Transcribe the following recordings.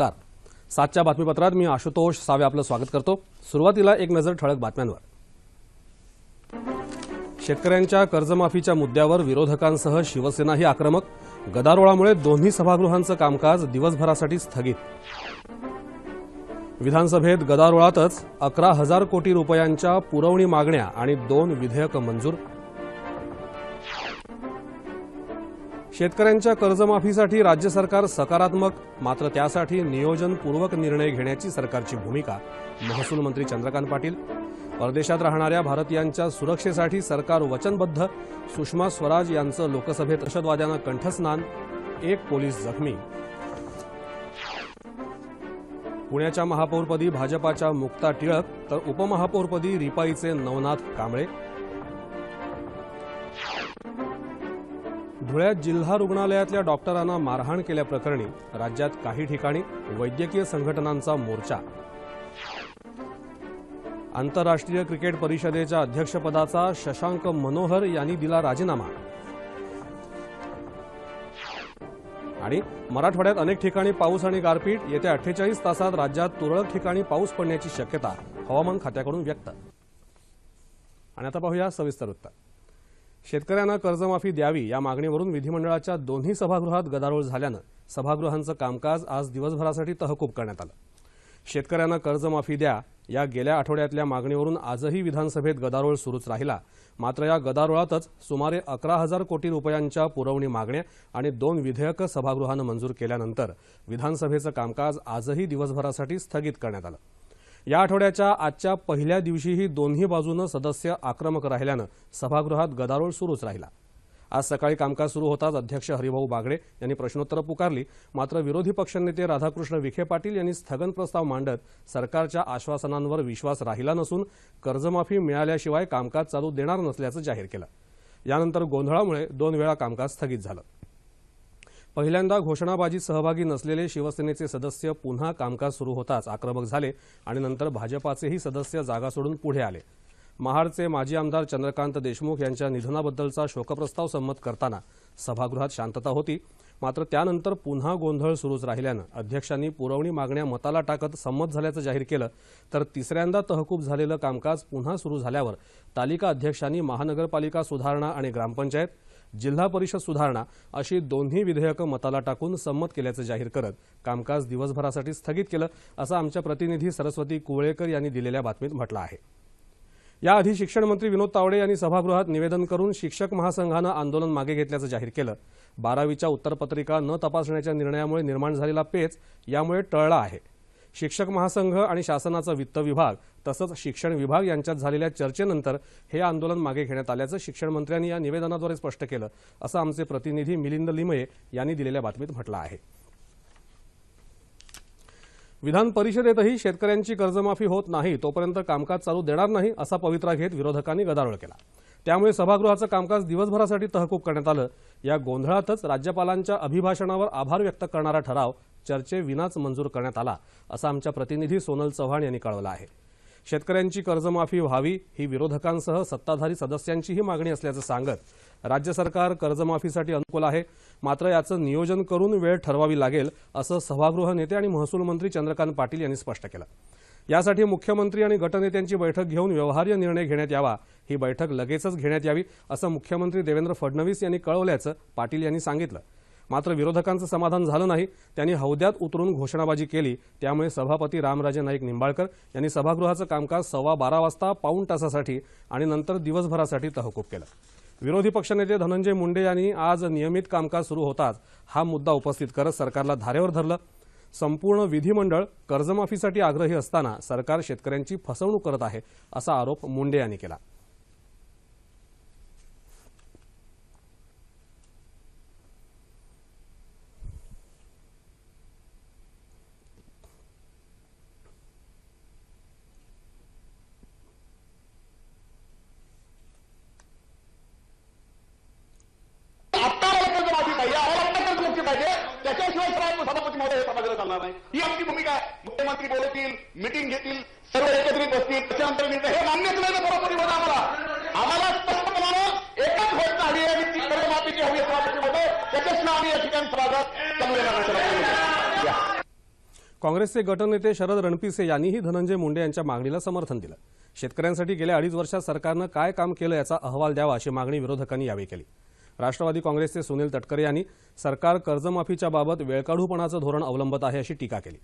नमस्कार. सातच्या बातमीपत्रात मी आशुतोष सावे आपलं स्वागत करतो. सुरुवातीला एक नजर ठळक बातम्यांवर. शेतकऱ्यांच्या कर्जमाफीच्या मुद्द्यावर विरोधकांसह शिवसेनाही आक्रमक. गदारोळामुळे दोन्ही सभागृहांचं कामकाज दिवसभरासाठी स्थगित. विधानसभेत गदारोळातच अकरा हजार कोटी रुपयांच्या पुरवणी मागण्या आणि दोन विधेयक मंजूर. शेतकऱ्यांच्या कर्जमाफीसाठी राज्य सरकार सकारात्मक मात्र त्यासाठी नियोजनपूर्वक निर्णय घेण्याची सरकारची भूमिका. महसूल मंत्री चंद्रकांत पाटील. परदेशात राहणाऱ्या भारतीयांच्या सुरक्षेसाठी सरकार वचनबद्ध. सुषमा स्वराज यांचं लोकसभेत दहशतवाद्यानं कंठस्नान. एक पोलीस जखमी. पुण्याच्या महापौरपदी भाजपाच्या मुक्ता टिळक तर उपमहापौरपदी रिपाईचे नवनाथ कांबळे. धुळ्यात जिल्हा रुग्णालयातल्या डॉक्टरांना मारहाण केल्याप्रकरणी राज्यात काही ठिकाणी वैद्यकीय संघटनांचा मोर्चा. आंतरराष्ट्रीय क्रिकेट परिषदेच्या अध्यक्षपदाचा शशांक मनोहर यांनी दिला राजीनामा. आणि मराठवाड्यात अनेक ठिकाणी पाऊस आणि गारपीट येत्या अठ्ठेचाळीस तासात राज्यात तुरळक ठिकाणी पाऊस पडण्याची शक्यता हवामान खात्याकडून व्यक्त. आणि आता पाहूया सविस्तर वृत्त शेतकऱ्यांना कर्जमाफी द्यावी या मागणीवरून विधिमंडळाच्या दोन्ही सभागृहात गदारोळ झाल्यानं सभागृहांचं कामकाज आज दिवसभरासाठी तहकूब करण्यात आलं. शेतकऱ्यांना कर्जमाफी द्या या गेल्या आठवड्यातल्या मागणीवरून आजही विधानसभेत गदारोळ सुरूच राहिला. मात्र या गदारोळातच सुमारे अकरा हजार कोटी रुपयांच्या पुरवणी मागण्या आणि दोन विधेयकं सभागृहानं मंजूर केल्यानंतर विधानसभेचं कामकाज आजही दिवसभरासाठी स्थगित करण्यात आलं. या आठवड्याच्या आजच्या पहिल्या दिवशीही दोन्ही बाजूनं सदस्य आक्रमक राहिल्यानं सभागृहात गदारोळ सुरूच राहिला. आज सकाळी कामकाज सुरू होताच अध्यक्ष हरिभाऊ बागडे यांनी प्रश्नोत्तरं पुकारली. मात्र विरोधी पक्षनेते राधाकृष्ण विखे पाटील यांनी स्थगन प्रस्ताव मांडत सरकारच्या आश्वासनांवर विश्वास राहिला नसून कर्जमाफी मिळाल्याशिवाय कामकाज चालू देणार नसल्याचं जाहीर केलं. यानंतर गोंधळामुळे दोन वेळा कामकाज स्थगित झालं. पहिल्यांदा घोषणाबाजीत सहभागी नसलेले शिवसेनेचे सदस्य पुन्हा कामकाज सुरू होताच आक्रमक झाले आणि नंतर भाजपाचेही सदस्य जागा सोडून पुढे आले. महाडचे माजी आमदार चंद्रकांत देशमुख यांच्या निधनाबद्दलचा शोकप्रस्ताव संमत करताना सभागृहात शांतता होती. मात्र त्यानंतर पुन्हा गोंधळ सुरूच राहिल्यानं अध्यक्षांनी पुरवणी मागण्या मताला टाकत संमत झाल्याचं जाहीर केलं तर तिसऱ्यांदा तहकूब झालेलं कामकाज पुन्हा सुरू झाल्यावर तालिका अध्यक्षांनी महानगरपालिका सुधारणा आणि ग्रामपंचायत जिल्हा परिषद सुधारणा अशी दोन्ही विधेयकं मताला टाकून संमत केल्याचं जाहीर करत कामकाज दिवसभरासाठी स्थगित केलं असं आमच्या प्रतिनिधी सरस्वती कुवळेकर यांनी दिलेल्या बातमीत म्हटलं आहे. याआधी शिक्षण मंत्री विनोद तावडे यांनी सभागृहात निवेदन करून शिक्षक महासंघानं आंदोलन मागे घेतल्याचं जाहीर केलं. बारावीच्या उत्तरपत्रिका न तपासण्याच्या निर्णयामुळे निर्माण झालेला पेच यामुळे टळला आहे. शिक्षक महासंघ आणि शासनाचा वित्त विभाग तसंच शिक्षण विभाग यांच्यात झालेल्या चर्चेनंतर हे आंदोलन मागे घेण्यात आल्याचं शिक्षण मंत्र्यांनी या निवेदनाद्वारे स्पष्ट केलं असं आमचे प्रतिनिधी मिलिंद लिमये यांनी दिलेल्या बातमीत म्हटलं आहे. विधान परिषदेतही शेतकऱ्यांची कर्जमाफी होत नाही तोपर्यंत कामकाज चालू देणार नाही असा पवित्रा घेत विरोधकांनी गदारोळ केला. त्यामुळे सभागृहाचं कामकाज दिवसभरासाठी तहकूब करण्यात आलं. या गोंधळातच राज्यपालांच्या अभिभाषणावर आभार व्यक्त करणारा ठराव चर्चेविनाच मंजूर करण्यात आला असं आमच्या प्रतिनिधी सोनल चव्हाण यांनी कळवलं आहे. शेतकऱ्यांची कर्जमाफी व्हावी ही विरोधकांसह सत्ताधारी सदस्यांचीही मागणी असल्याचं सांगत राज्य सरकार कर्जमाफीसाठी अनुकूल आहे मात्र याचं नियोजन करून वेळ ठरवावी लागेल असं सभागृह नेते आणि महसूल मंत्री चंद्रकांत पाटील यांनी स्पष्ट केलं. यासाठी मुख्यमंत्री आणि गटनेत्यांची बैठक घेऊन व्यवहार्य निर्णय घेण्यात यावा. ही बैठक लगेचच घेण्यात यावी असं मुख्यमंत्री देवेंद्र फडणवीस यांनी कळवल्याचं पाटील यांनी सांगितलं. मात्र विरोधकांचं समाधान झालं नाही. त्यांनी हौद्यात उतरून घोषणाबाजी केली. त्यामुळे सभापती रामराजे नाईक निंबाळकर यांनी सभागृहाचं कामकाज सव्वा बारा वाजता पाऊण तासासाठी आणि नंतर दिवसभरासाठी तहकूब केलं. विरोधी पक्षनेते धनंजय मुंडे यांनी आज नियमित कामकाज सुरू होताच हा मुद्दा उपस्थित करत सरकारला धारेवर धरलं. संपूर्ण विधिमंडळ कर्जमाफीसाठी आग्रही असताना सरकार शेतकऱ्यांची फसवणूक करत आहे असा आरोप मुंडे यांनी केला आत्ता मला कर्जमाफी पाहिजे आम्हाला आत्ता कर्जमुक्ती पाहिजे त्याच्याशिवाय मोठं हे सभागृह चालणार नाही. ही आमची भूमिका आहे. मुख्यमंत्री बोलतील मिटिंग घेतील सर्व एकत्रित बसतील त्याच्यानंतर निर्णय हे मान्यच नाही ना बरोबर महोदय आम्हाला. आम्हाला स्पष्टपणानं एकच घोषणा हवी आहे आणि ती कर्जमाफीची हवी आहे सभापती त्याच्याच त्याच्याशिवाय आम्ही या ठिकाणी सभागृहात चालू देणार काँग्रेसचे गटनेते शरद रणपिसे यांनीही धनंजय मुंडे यांच्या मागणीला समर्थन दिलं. शेतकऱ्यांसाठी गेल्या अडीच वर्षात सरकारनं काय काम केलं याचा अहवाल द्यावा अशी मागणी विरोधकांनी यावेळी केली. राष्ट्रवादी काँग्रेसचे सुनील तटकरे यांनी सरकार कर्जमाफीच्या बाबत वेळकाढूपणाचं धोरण अवलंबत आहे अशी टीका केली.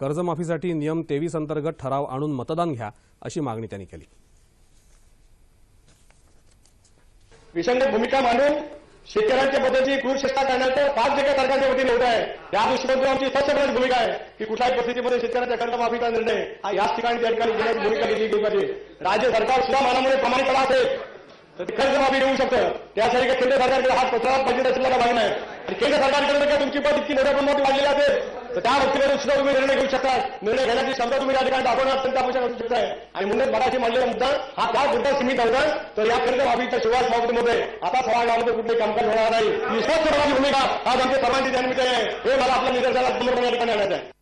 कर्जमाफीसाठी नियम तेवीस अंतर्गत ठराव आणून मतदान घ्या अशी मागणी त्यांनी केली. विसंगत भूमिका मांडून शेतकऱ्यांच्या बद्दलची कृषी चेष्टा करण्याचं पाच जे काही सरकारच्या वतीने होत आहे. त्या दृष्टीकोनातून आमची स्पष्टपणे भूमिका आहे की कुठल्याही परिस्थितीमध्ये शेतकऱ्यांच्या कर्जमाफीचा निर्णय हा याच ठिकाणी त्या ठिकाणी घेण्याची भूमिका घेतली गेली पाहिजे. राज्य सरकार सुद्धा मनामध्ये प्रमाणित असेल. तर ते कर्जमाफी देऊ शकतं. त्यासाठी काही केंद्र सरकारकडे हात पसरवा पाहिजे असलेला भाग नाही. आणि केंद्र सरकारकडे काय तुमची पद इतकी मोठ्या प्रमाणात वाढलेली असेल. तर त्या बाबतीमध्ये सुद्धा तुम्ही निर्णय घेऊ शकता. निर्णय घेण्याची क्षमता तुम्ही या ठिकाणी दाखवणं अत्यंत आवश्यक असू शकताय आणि म्हणून मराठी मांडलेला मुद्दा हा त्या मुद्दा सीमित होता. तर या कर्जमाफीच्या शिवाय समाप्तीमध्ये आता सभागृहामध्ये कुठले कामकाज होणार नाही. ही स्वच्छ भूमिका. आज आमच्या सर्वांची त्यानिमित्त आहे हे मला आपल्या निदर्शनात पूर्णपणे या ठिकाणी आणायचं आहे.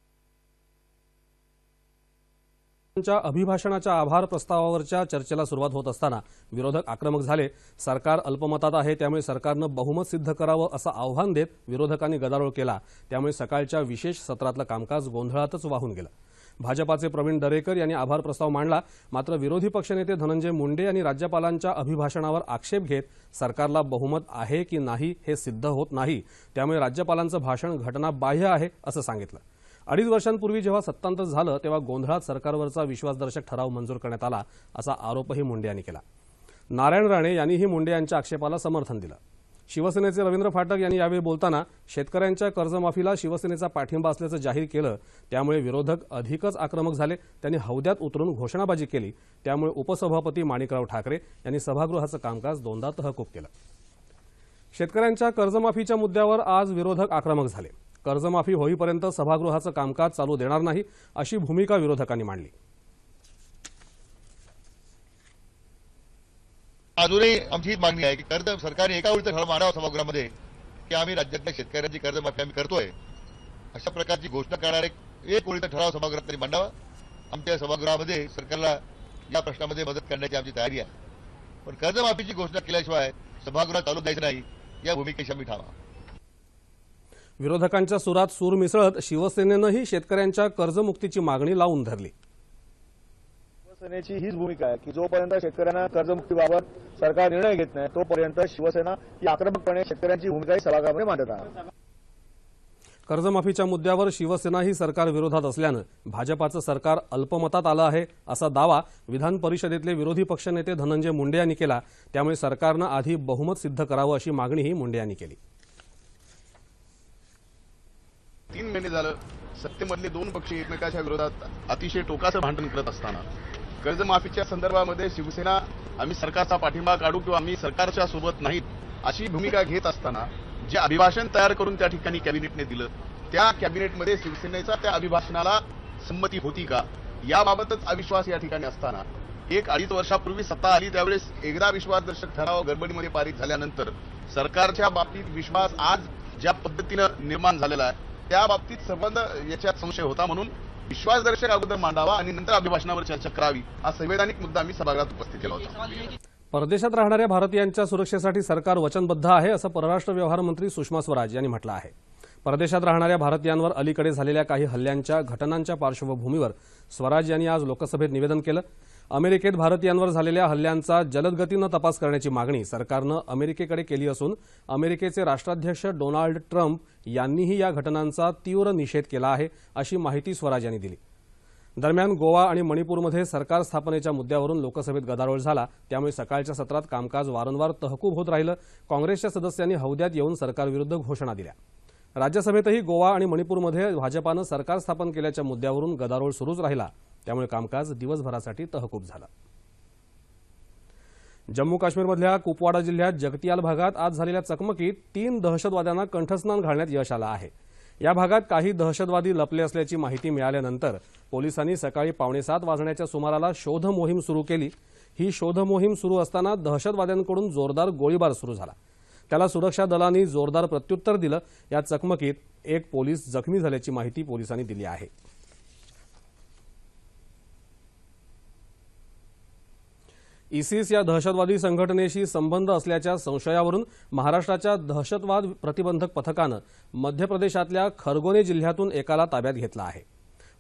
अभिभाषणाच्या आभार प्रस्तावावरच्या चर्चेला सुरुवात होत असताना विरोधक आक्रमक झाले. सरकार अल्पमतात आहे त्यामुळे सरकारनं बहुमत सिद्ध करावं असं आव्हान देत विरोधकांनी गदारोळ केला. त्यामुळे सकाळच्या विशेष सत्रातलं कामकाज गोंधळातच वाहून गेलं. भाजपाचे प्रवीण दरेकर यांनी आभार प्रस्ताव मांडला. मात्र विरोधी पक्षनेते धनंजय मुंडे यांनी राज्यपालांच्या अभिभाषणावर आक्षेप घेत सरकारला बहुमत आहे की नाही हे सिद्ध होत नाही. त्यामुळे राज्यपालांचं भाषण घटनाबाह्य आहे असं सांगितलं. अडीच वर्षांपूर्वी जेव्हा सत्तांतर झालं तेव्हा गोंधळात सरकारवरचा विश्वासदर्शक ठराव मंजूर करण्यात आला असा आरोपही मुंडे यांनी केला. नारायण राणे यांनीही मुंडे यांच्या आक्षेपाला समर्थन दिलं. शिवसेनेचे रवींद्र फाटक यांनी यावेळी बोलताना शेतकऱ्यांच्या कर्जमाफीला शिवसेनेचा पाठिंबा असल्याचं जाहीर केलं त्यामुळे विरोधक अधिकच आक्रमक झाले त्यांनी हौद्यात उतरून घोषणाबाजी केली त्यामुळे उपसभापती माणिकराव ठाकरे यांनी सभागृहाचं कामकाज दोनदा तहकूब केलं. शेतकऱ्यांच्या कर्जमाफीच्या मुद्द्यावर आज विरोधक आक्रमक झाले. कर्जमाफी होईपर्यंत सभागृहाचं कामकाज चालू देणार नाही अशी भूमिका विरोधकांनी मांडली. अजूनही आमची हीच मागणी आहे की कर्ज सरकारने एका वेळी ठराव मांडावा सभागृहामध्ये की आम्ही राज्यातल्या शेतकऱ्यांची कर्जमाफी आम्ही करतोय. अशा प्रकारची घोषणा करणारे एक वेळीचा ठराव सभागृहात तरी मांडावा. आमच्या सभागृहामध्ये सरकारला या प्रश्नामध्ये मदत करण्याची आमची तयारी आहे. पण कर्जमाफीची घोषणा केल्याशिवाय सभागृह चालू द्यायचं नाही या भूमिकेशी आम्ही ठावा विरोधकांच्या सुरात सूर मिसळत शिवसेनेनंही शेतकऱ्यांच्या कर्जमुक्तीची मागणी लावून धरली. शिवसेनेची हीच भूमिका आहे की जोपर्यंत शेतकऱ्यांना कर्जमुक्तीबाबत सरकार निर्णय घेत नाही तोपर्यंत शिवसेना ही आक्रमकपणे शेतकऱ्यांची भूमिकाही सभागृहामध्ये मांडत आहे. कर्जमाफीच्या मुद्द्यावर शिवसेना ही सरकार विरोधात असल्यानं भाजपाचं सरकार अल्पमतात आलं आहे असा दावा विधान परिषदेतले विरोधी पक्षनेते धनंजय मुंडे यांनी केला. त्यामुळे सरकारनं आधी बहुमत सिद्ध करावं अशी मागणीही मुंडे यांनी केली. तीन महिने झालं सत्तेमधले दोन पक्ष एकमेकाच्या विरोधात अतिशय टोकाचं भांडण करत असताना. कर्जमाफीच्या संदर्भामध्ये शिवसेना आम्ही सरकारचा पाठिंबा काढू किंवा आम्ही सरकारच्या सोबत नाहीत अशी भूमिका घेत असताना जे अभिभाषण तयार करून त्या ठिकाणी कॅबिनेटने दिलं त्या कॅबिनेटमध्ये शिवसेनेचा त्या अभिभाषणाला संमती होती का? याबाबतच अविश्वास या ठिकाणी असताना. एक अडीच वर्षापूर्वी सत्ता आली त्यावेळेस एकदा विश्वासदर्शक ठराव गडबडीमध्ये पारित झाल्यानंतर सरकारच्या बाबतीत विश्वास आज ज्या पद्धतीनं निर्माण झालेला आहे त्या बाबतीत संबंध याच्यात संशय होता म्हणून विश्वासदर्शक अगोदर मांडावा आणि नंतर अभिभाषणावर चर्चा करावी हा संवैधानिक मुद्दा आम्ही सभागृहात उपस्थित केला होता. परदेशात राहणाऱ्या भारतीयांच्या सुरक्षेसाठी सरकार वचनबद्ध आहे असं परराष्ट्र व्यवहार मंत्री सुषमा स्वराज यांनी म्हटलं आहे. परदेशात राहणाऱ्या भारतीयांवर अलीकडे झालेल्या काही हल्ल्यांच्या घटनांच्या पार्श्वभूमीवर स्वराज यांनी आज लोकसभेत निवेदन केलं. अमेरिकेत भारतीयांवर झालेल्या हल्ल्यांचा जलदगतीनं तपास करण्याची मागणी सरकारनं अमेरिकेकडे केली असून अमेरिकेचे राष्ट्राध्यक्ष डोनाल्ड ट्रम्प यांनीही या घटनांचा तीव्र निषेध केला आहे अशी माहिती स्वराज यांनी दिली. दरम्यान गोवा आणि मणिपूरमध्ये सरकार स्थापनेच्या मुद्द्यावरून लोकसभेत गदारोळ झाला. त्यामुळे सकाळच्या सत्रात कामकाज वारंवार तहकूब होत राहिलं. काँग्रेसच्या सदस्यांनी हौद्यात येऊन सरकारविरुद्ध घोषणा दिल्या. राज्यसभेतही गोवा आणि मणिपूरमध्ये भाजपानं सरकार स्थापन केल्याच्या मुद्द्यावरून गदारोळ सुरूच राहिला. त्यामुळे कामकाज दिवसभरासाठी तहकूब झालं. जम्मू काश्मीरमधल्या कुपवाडा जिल्ह्यात जगतियाल भागात आज झालेल्या चकमकीत तीन दहशतवाद्यांना कंठस्नान घालण्यात यश आलं आहे. या भागात काही दहशतवादी लपले असल्याची माहिती मिळाल्यानंतर पोलिसांनी सकाळी पावणेसात वाजण्याच्या सुमाराला शोध मोहीम सुरू केली. ही शोध मोहीम सुरू असताना दहशतवाद्यांकडून जोरदार गोळीबार सुरू झाला. त्याला सुरक्षा दलांनी जोरदार प्रत्युत्तर दिलं. या चकमकीत एक पोलीस जखमी झाल्याची माहिती पोलिसांनी दिली आहे. इसिस या दहशतवादी संघटनेशी संबंध असल्याच्या संशयावरून महाराष्ट्राच्या दहशतवाद प्रतिबंधक पथकानं मध्य प्रदेशातल्या खरगोने जिल्ह्यातून एकाला ताब्यात घेतला आहे.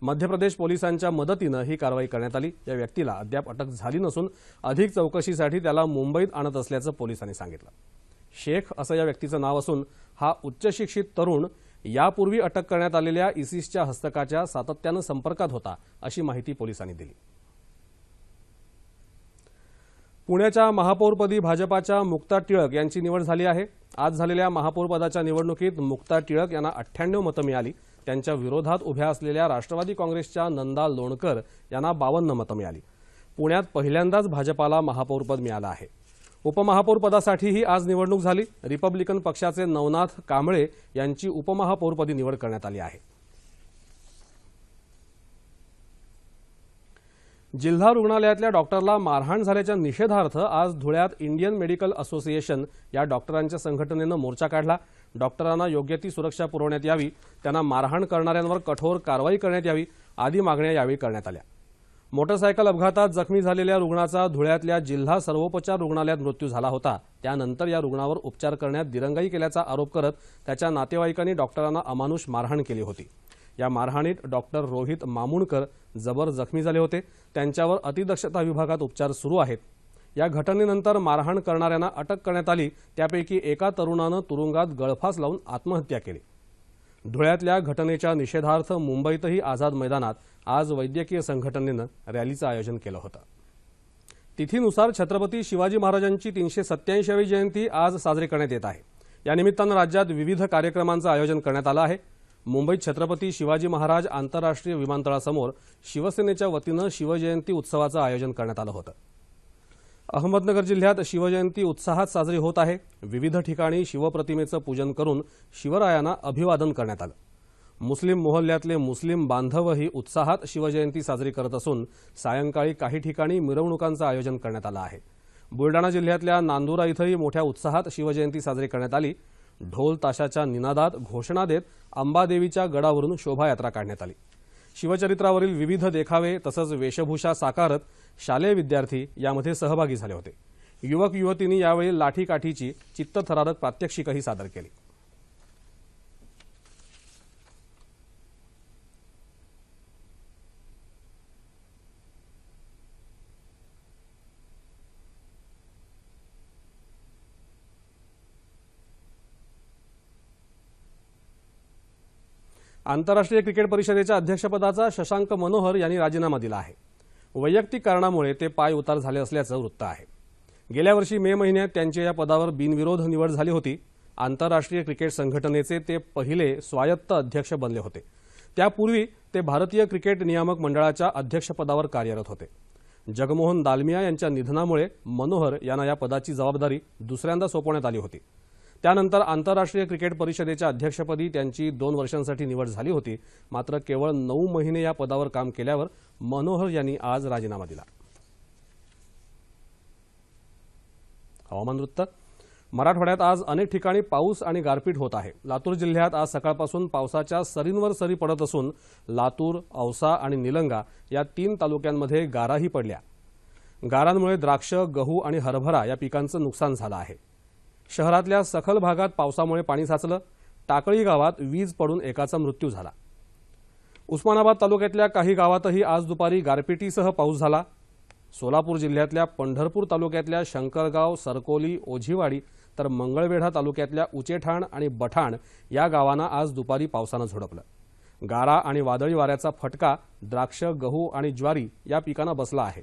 मध्य प्रदेश पोलिसांच्या मदतीनं ही कारवाई करण्यात आली. या व्यक्तीला अद्याप अटक झाली नसून अधिक चौकशीसाठी त्याला मुंबईत आणत असल्याचं पोलिसांनी सांगितलं. शेख असं या व्यक्तीचं नाव असून हा उच्चशिक्षित तरुण यापूर्वी अटक करण्यात आलेल्या इसिसच्या हस्तकाच्या सातत्यानं संपर्कात होता अशी माहिती पोलिसांनी दिली. पुण्याच्या महापौरपदी भाजपाच्या मुक्ता टिळक यांची निवड झाली आहे. आज झालेल्या महापौरपदाच्या निवडणुकीत मुक्ता टिळक यांना अठ्ठ्याण्णव मतं मिळाली. त्यांच्या विरोधात उभ्या असलेल्या राष्ट्रवादी काँग्रेसच्या नंदा लोणकर यांना बावन्न मतं मिळाली. पुण्यात पहिल्यांदाच भाजपाला महापौरपद मिळालं आहे. उपमहापौरपदासाठीही आज निवडणूक झाली. रिपब्लिकन पक्षाचे नवनाथ कांबळे यांची उपमहापौरपदी निवड करण्यात आली आहे. जिल्हा रुग्णालयातल्या डॉक्टरला मारहाण झाल्याच्या निषेधार्थ आज धुळ्यात इंडियन मेडिकल असोसिएशन या डॉक्टरांच्या संघटनेनं मोर्चा काढला. डॉक्टरांना योग्य ती सुरक्षा पुरवण्यात यावी त्यांना मारहाण करणाऱ्यांवर कठोर कारवाई करण्यात यावी आदी मागण्या यावेळी करण्यात आल्या. मोटरसायकल अपघातात जखमी झालेल्या रुग्णाचा धुळ्यातल्या जिल्हा सर्वोपचार रुग्णालयात मृत्यू झाला होता. त्यानंतर या रुग्णावर उपचार करण्यात दिरंगाई केल्याचा आरोप करत त्याच्या नातेवाईकांनी डॉक्टरांना अमानुष मारहाण केली होती. या मारहाणीत डॉक्टर रोहित मामुणकर जबर जखमी झाले होते. त्यांच्यावर अतिदक्षता विभागात उपचार सुरू आहेत. या घटनेनंतर मारहाण करणाऱ्यांना अटक करण्यात आली. त्यापैकी एका तरुणानं तुरुंगात गळफास लावून आत्महत्या केली. धुळ्यातल्या घटनेच्या निषेधार्थ मुंबईतही आझाद मैदानात आज वैद्यकीय संघटनेनं रॅलीचं आयोजन केलं होतं. तिथीनुसार छत्रपती शिवाजी महाराजांची तीनशे सत्याऐंशीवी जयंती आज साजरी करण्यात येत आहे. यानिमित्तानं राज्यात विविध कार्यक्रमांचं आयोजन करण्यात आलं आहे. मुंबईत छत्रपती शिवाजी महाराज आंतरराष्ट्रीय विमानतळासमोर शिवसेनेच्या वतीनं शिवजयंती उत्सवाचं आयोजन करण्यात आलं होतं. अहमदनगर जिल्ह्यात शिवजयंती उत्साहात साजरी होत आहे. विविध ठिकाणी शिवप्रतिमेचं पूजन करून शिवरायांना अभिवादन करण्यात आलं. मुस्लिम मोहल्ल्यातले मुस्लिम बांधवही उत्साहात शिवजयंती साजरी करत असून सायंकाळी काही ठिकाणी मिरवणुकांचं आयोजन करण्यात आलं आहे. बुलडाणा जिल्ह्यातल्या नांदुरा इथंही मोठ्या उत्साहात शिवजयंती साजरी करण्यात आली. ढोल ताशाच्या निनादात घोषणा देत अंबादेवीच्या गडावरून शोभायात्रा काढण्यात आली. शिवचरित्रावरील विविध देखावे तसंच वेशभूषा साकारत शालेय विद्यार्थी यामध्ये सहभागी झाले होते. युवक युवतींनी यावेळी लाठीकाठीची चित्तथरारक प्रात्यक्षिकही सादर केली. आंतरराष्ट्रीय क्रिकेट परिषदेच्या अध्यक्षपदाचा शशांक मनोहर यांनी राजीनामा दिला आहे. वैयक्तिक कारणामुळे ते पाय उतार झाले असल्याचं वृत्त आहे. गेल्या वर्षी मे महिन्यात त्यांची या पदावर बिनविरोध निवड झाली होती. आंतरराष्ट्रीय क्रिकेट संघटनेचे ते पहिले स्वायत्त अध्यक्ष बनले होते. त्यापूर्वी ते भारतीय क्रिकेट नियामक मंडळाच्या अध्यक्षपदावर कार्यरत होते. जगमोहन दालमिया यांच्या निधनामुळे मनोहर यांना या पदाची जबाबदारी दुसऱ्यांदा सोपवण्यात आली होती. त्यानंतर आंतरराष्ट्रीय क्रिकेट परिषदेच्या अध्यक्षपदी त्यांची दोन वर्षांसाठी निवड झाली होती. मात्र केवळ नऊ महिने या पदावर काम केल्यावर मनोहर यांनी आज राजीनामा दिला. हवामान वृत्त. मराठवाड्यात आज अनेक ठिकाणी पाऊस आणि गारपीट होत आहे. लातूर जिल्ह्यात आज सकाळपासून पावसाच्या सरींवर सरी पडत असून लातूर औसा आणि निलंगा या तीन तालुक्यांमध्ये गाराही पडल्या. गारांमुळे द्राक्ष गहू आणि हरभरा या पिकांचं नुकसान झालं आहे. शहरातल्या सखल भागात पावसामुळे पाणी साचलं. टाकळी गावात वीज पडून एकाचा मृत्यू झाला. उस्मानाबाद तालुक्यातल्या काही गावातही आज दुपारी गारपिटीसह पाऊस झाला. सोलापूर जिल्ह्यातल्या पंढरपूर तालुक्यातल्या शंकरगाव सरकोली ओझीवाडी तर मंगळवेढा तालुक्यातल्या उचेठाण आणि बठाण या गावांना आज दुपारी पावसानं झोडपलं. गारा आणि वादळी वाऱ्याचा फटका द्राक्ष गहू आणि ज्वारी या पिकांना बसला आहे.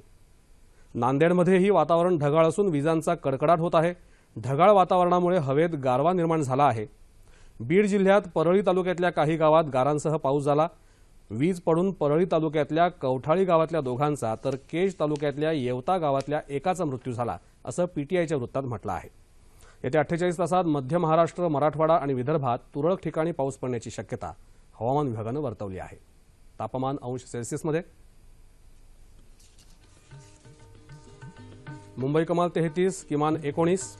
नांदेडमध्येही वातावरण ढगाळ असून विजांचा कडकडाट होत आहे. ढगाळ वातावरणामुळे हवेत गारवा निर्माण झाला आहे. बीड जिल्ह्यात परळी तालुक्यातल्या काही गावात गारांसह पाऊस झाला. वीज पडून परळी तालुक्यातल्या कवठाळी गावातल्या दोघांचा तर केज तालुक्यातल्या येवता गावातल्या एकाचा मृत्यू झाला असं पीटीआयच्या वृत्तात म्हटलं आहे. येत्या अठ्ठेचाळीस तासात मध्य महाराष्ट्र मराठवाडा आणि विदर्भात तुरळक ठिकाणी पाऊस पडण्याची शक्यता हवामान विभागानं वर्तवली आहे. तापमान अंश सेल्सिअसमध्ये मुंबई कमाल तेहतीस किमान एकोणीस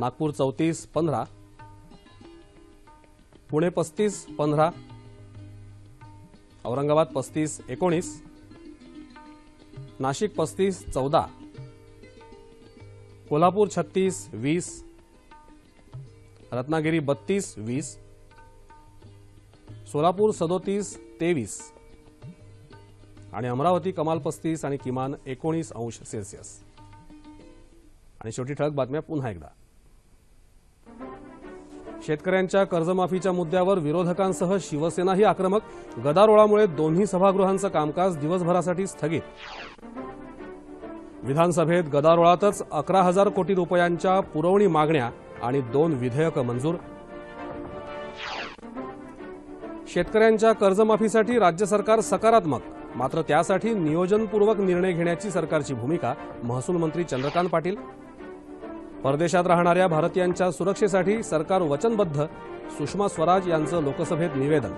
नागपूर चौतीस पंधरा. पुणे पस्तीस पंधरा. औरंगाबाद पस्तीस एकोणीस. नाशिक पस्तीस चौदा. कोल्हापूर छत्तीस वीस. रत्नागिरी बत्तीस वीस. सोलापूर सदोतीस तेवीस. आणि अमरावती कमाल पस्तीस आणि किमान एकोणीस अंश सेल्सिअस. आणि शेवटी ठळक बातम्या पुन्हा एकदा. शेतकऱ्यांच्या कर्जमाफीच्या मुद्द्यावर विरोधकांसह शिवसेनाही आक्रमक. गदारोळामुळे दोन्ही सभागृहांचं कामकाज दिवसभरासाठी स्थगित. विधानसभेत गदारोळातच अकरा हजार कोटी रुपयांच्या पुरवणी मागण्या आणि दोन विधेयकं मंजूर. शेतकऱ्यांच्या कर्जमाफीसाठी राज्य सरकार सकारात्मक. मात्र त्यासाठी नियोजनपूर्वक निर्णय घेण्याची सरकारची भूमिका महसूल मंत्री चंद्रकांत पाटील परदेशात राहणाऱ्या भारतीयांच्या सुरक्षेसाठी सरकार वचनबद्ध सुषमा स्वराज यांचं लोकसभेत निवेदन.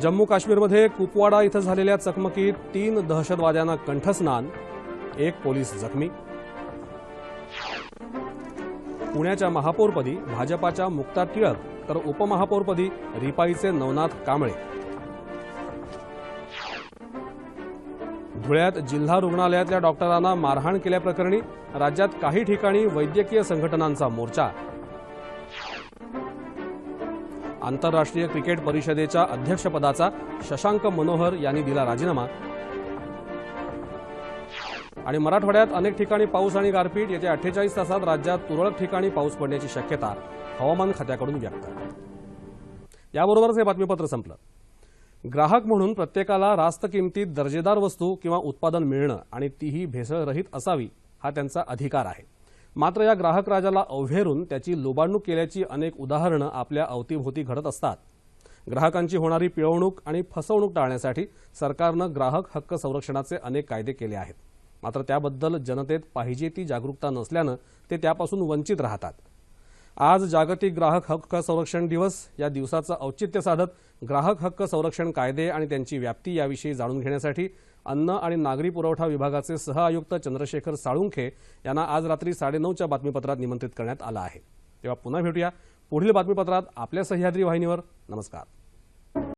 जम्मू काश्मीरमध्ये कुपवाडा इथं झालेल्या चकमकीत तीन दहशतवाद्यांना कंठस्नान एक पोलीस जखमी. पुण्याच्या महापौरपदी भाजपाच्या मुक्ता टिळक तर उपमहापौरपदी रिपाईचे नवनाथ कांबळे. धुळ्यात जिल्हा रुग्णालयातल्या डॉक्टरांना मारहाण केल्याप्रकरणी राज्यात काही ठिकाणी वैद्यकीय संघटनांचा मोर्चा. आंतरराष्ट्रीय क्रिकेट परिषदेच्या अध्यक्षपदाचा शशांक मनोहर यांनी दिला राजीनामा. आणि मराठवाड्यात अनेक ठिकाणी पाऊस आणि गारपीट येत्या अठ्ठेचाळीस तासात राज्यात तुरळक ठिकाणी पाऊस पडण्याची शक्यता हवामान खात्याकडून व्यक्त. याबरोबरच हे बातमीपत्र संपलं. ग्राहक म्हणून प्रत्येकाला रास्त किमतीत दर्जेदार वस्तू किंवा उत्पादन मिळणं आणि तीही भेसळरहित असावी हा त्यांचा अधिकार आहे. मात्र या ग्राहक राजाला अवहेरून त्याची लोबाडणूक केल्याची अनेक उदाहरणं आपल्या अवतीभोवती घडत असतात. ग्राहकांची होणारी पिळवणूक आणि फसवणूक टाळण्यासाठी सरकारनं ग्राहक हक्क संरक्षणाचे अनेक कायदे केले आहेत. मात्र त्याबद्दल जनतेत पाहिजे ती जागरूकता नसल्यानं ते त्यापासून वंचित राहतात. आज जागतिक ग्राहक हक्क संरक्षण दिवस या दिवसाचं औचित्य साधत ग्राहक हक्क संरक्षण कायदे आणि त्यांची व्याप्ती याविषयी जाणून घेण्यासाठी अन्न आणि नागरी पुरवठा विभागाचे सहआयुक्त चंद्रशेखर साळुंखे यांना आज रात्री साडेनऊच्या बातमीपत्रात निमंत्रित करण्यात आलं आहे. तेव्हा पुन्हा भेटूया पुढील बातमीपत्रात आपल्या सह्याद्री वाहिनीवर. नमस्कार.